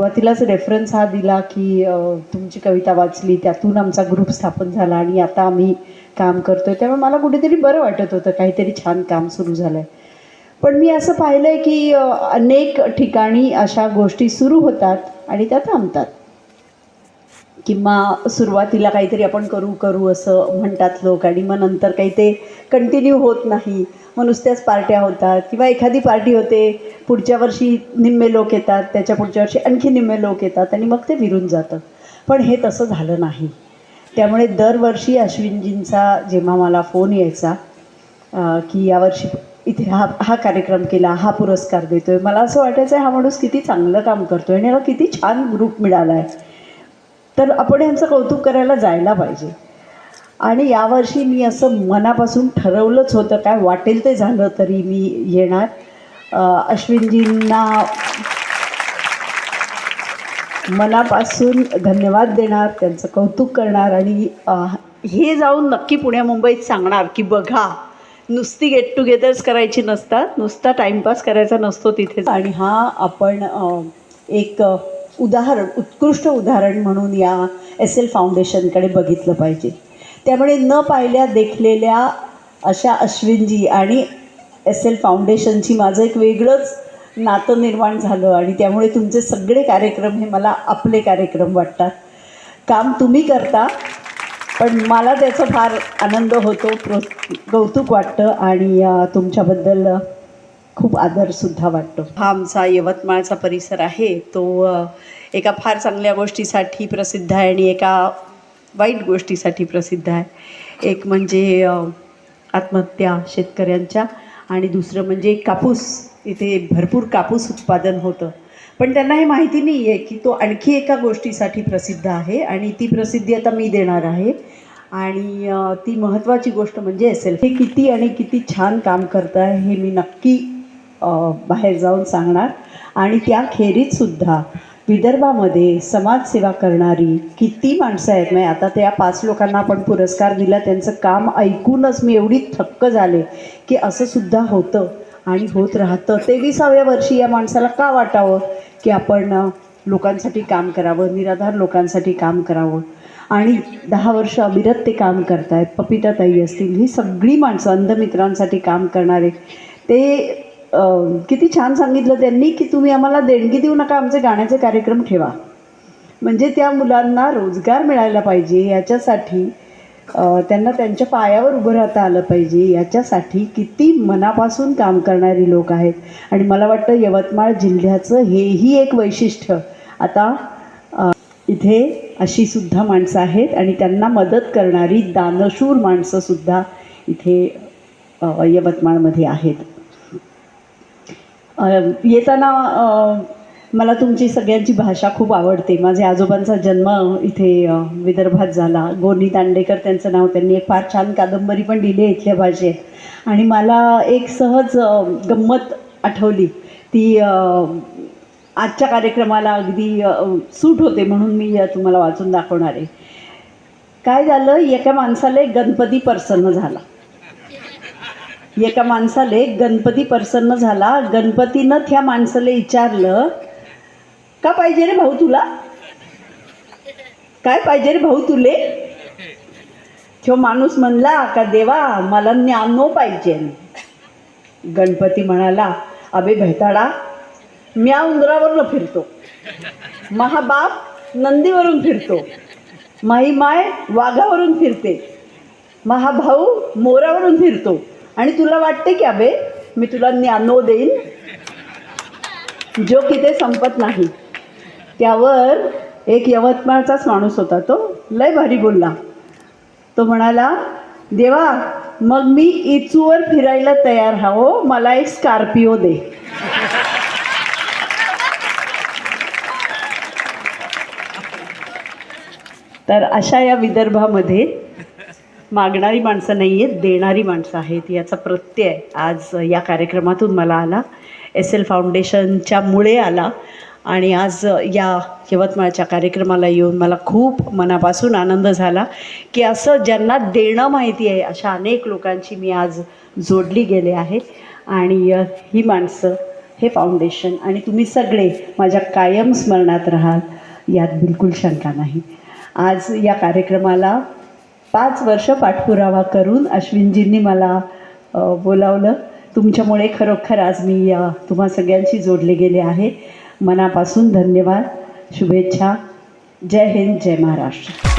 सुरुवातीलाच रेफरन्स हा दिला की तुमची कविता वाचली त्यातून आमचा ग्रुप स्थापन झाला आणि आता आम्ही काम करतोय. त्यामुळे मला कुठेतरी बरं वाटत होतं काहीतरी छान काम सुरू झालं आहे पण मी असं पाहिलं आहे की अनेक ठिकाणी अशा गोष्टी सुरू होतात आणि त्या थांबतात. किंवा सुरुवातीला काहीतरी आपण करू करू असं म्हणतात लोक आणि मग नंतर काही ते कंटिन्यू होत नाही. मग नुसत्याच पार्ट्या होतात. किंवा एखादी पार्टी होते पुढच्या वर्षी निम्मे लोक येतात त्याच्या पुढच्या वर्षी आणखी निम्मे लोक येतात आणि मग ते विरून जातं. पण हे तसं झालं नाही. त्यामुळे दरवर्षी अश्विनजींचा जेव्हा मला फोन यायचा की यावर्षी इथे हा हा कार्यक्रम केला हा पुरस्कार देतो आहे मला असं वाटायचं आहे हा माणूस किती चांगलं काम करतो आहे आणि याला किती छान ग्रुप मिळाला आहे तर आपण यांचं कौतुक करायला जायला पाहिजे. आणि यावर्षी मी असं मनापासून ठरवलंच होतं काय वाटेल ते झालं तरी मी येणार. अश्विनजींना मनापासून धन्यवाद देणार त्यांचं कौतुक करणार आणि हे जाऊन नक्की पुण्या मुंबईत सांगणार की बघा नुसती गेट टुगेदर्स करायची नसतात नुसता टाईमपास करायचा नसतो तिथे. आणि हा आपण एक उदाहरण उत्कृष्ट उदाहरण म्हणून या एस एल फाउंडेशनकडे बघितलं पाहिजे. त्यामुळे न पाहिल्या देखलेल्या अशा अश्विनजी आणि एस एल फाउंडेशनची माझं एक वेगळंच नातं निर्माण झालं आणि त्यामुळे तुमचे सगळे कार्यक्रम हे मला आपले कार्यक्रम वाटतात. काम तुम्ही करता पण मला त्याचा फार आनंद होतो प्रो कौतुक वाटतं आणि तुमच्याबद्दल खूप आदरसुद्धा वाटतो. हा आमचा यवतमाळचा परिसर आहे. तो एका फार चांगल्या गोष्टीसाठी प्रसिद्ध आहे आणि एका वाईट गोष्टीसाठी प्रसिद्ध आहे. एक म्हणजे आत्महत्या शेतकऱ्यांच्या आणि दुसरं म्हणजे कापूस. इथे भरपूर कापूस उत्पादन होतं. पण त्यांना हे माहिती नाही आहे की तो आणखी एका गोष्टीसाठी प्रसिद्ध आहे आणि ती प्रसिद्धी आता मी देणार आहे. आणि ती महत्त्वाची गोष्ट म्हणजे असेल हे किती आणि किती छान काम करतं आहे हे मी नक्की बाहेर जाऊन सांगणार. आणि त्याखेरीजसुद्धा विदर्भामध्ये समाजसेवा करणारी किती माणसं आहेत म्हणजे आता त्या पाच लोकांना आपण पुरस्कार दिला त्यांचं काम ऐकूनच मी एवढी थक्क झाले की असं सुद्धा होतं आणि होत राहतं. तेविसाव्या वर्षी या माणसाला का वाटावं की आपण लोकांसाठी काम करावं निराधार लोकांसाठी काम करावं? आणि दहा वर्ष अविरत ते काम करतायत पपिताताई असतील ही सगळी माणसं अंधमित्रांसाठी काम करणारे ते किती छान सांगितलं त्यांनी की तुम्ही आम्हाला देणगी देऊ नका आमचे गाण्याचे कार्यक्रम ठेवा. म्हणजे त्या मुलांना रोजगार मिळायला पाहिजे याच्यासाठी त्यांना त्यांच्या पायावर उभं राहता आलं पाहिजे याच्यासाठी किती मनापासून काम करणारी लोक आहेत. आणि मला वाटतं यवतमाळ जिल्ह्याचं हेही एक वैशिष्ट्य. आता इथे अशी सुद्धा माणसं आहेत आणि त्यांना मदत करणारी दानशूर माणसंसुद्धा इथे यवतमाळमध्ये आहेत. येताना मला तुमची सगळ्यांची भाषा खूप आवडते. माझ्या आजोबांचा जन्म इथे विदर्भात झाला. गोनी दांडेकर त्यांचं नाव त्यांनी एक फार छान कादंबरी पण लिहिली आहे इथल्या भाषेत. आणि मला एक सहज गंमत आठवली. ती आजच्या कार्यक्रमाला अगदी सूट होते म्हणून मी तुम्हाला वाचून दाखवणार आहे. काय झालं? एका माणसाला एक गणपती प्रसन्न झाला. एका माणसाले गणपती प्रसन्न झाला. गणपतीनं त्या माणसाला विचारलं का पाहिजे रे भाऊ तुला? काय पाहिजे रे भाऊ तुले? तो माणूस म्हणला का देवा मला ज्ञानो पाहिजे. गणपती म्हणाला अबे भैताडा म्या उंदरावरनं फिरतो. महाबाप नंदीवरून फिरतो. माही माय वाघावरून फिरते. महाभाऊ मोरावरून फिरतो. आणि तुला वाटते की अबे मी तुला ज्ञानो देईन? जो की ते संपत नाही. त्यावर एक यवतमाळचाच माणूस होता तो लय भारी बोलला. तो म्हणाला देवा मग मी इचूवर फिरायला तयार हवो हो, मला एक स्कॉर्पिओ दे. तर अशा या विदर्भामध्ये मागणारी माणसं नाही आहेत देणारी माणसं आहेत याचा प्रत्यय आज या कार्यक्रमातून मला आला. एस एल फाउंडेशनच्या मुळे आला. आणि आज या यवतमाळच्या कार्यक्रमाला येऊन मला खूप मनापासून आनंद झाला की असं ज्यांना देणं माहिती आहे अशा अनेक लोकांची मी आज जोडली गेले आहे. आणि ही माणसं हे फाउंडेशन आणि तुम्ही सगळे माझ्या कायम स्मरणात राहाल यात बिलकुल शंका नाही. आज या कार्यक्रमाला पाच वर्ष पाठपुरावा करून अश्विनजींनी मला बोलावलं. तुमच्यामुळे खरोखर आज मी तुम्हा सगळ्यांशी जोडले गेले आहे. मनापासून धन्यवाद. शुभेच्छा. जय हिंद जय महाराष्ट्र.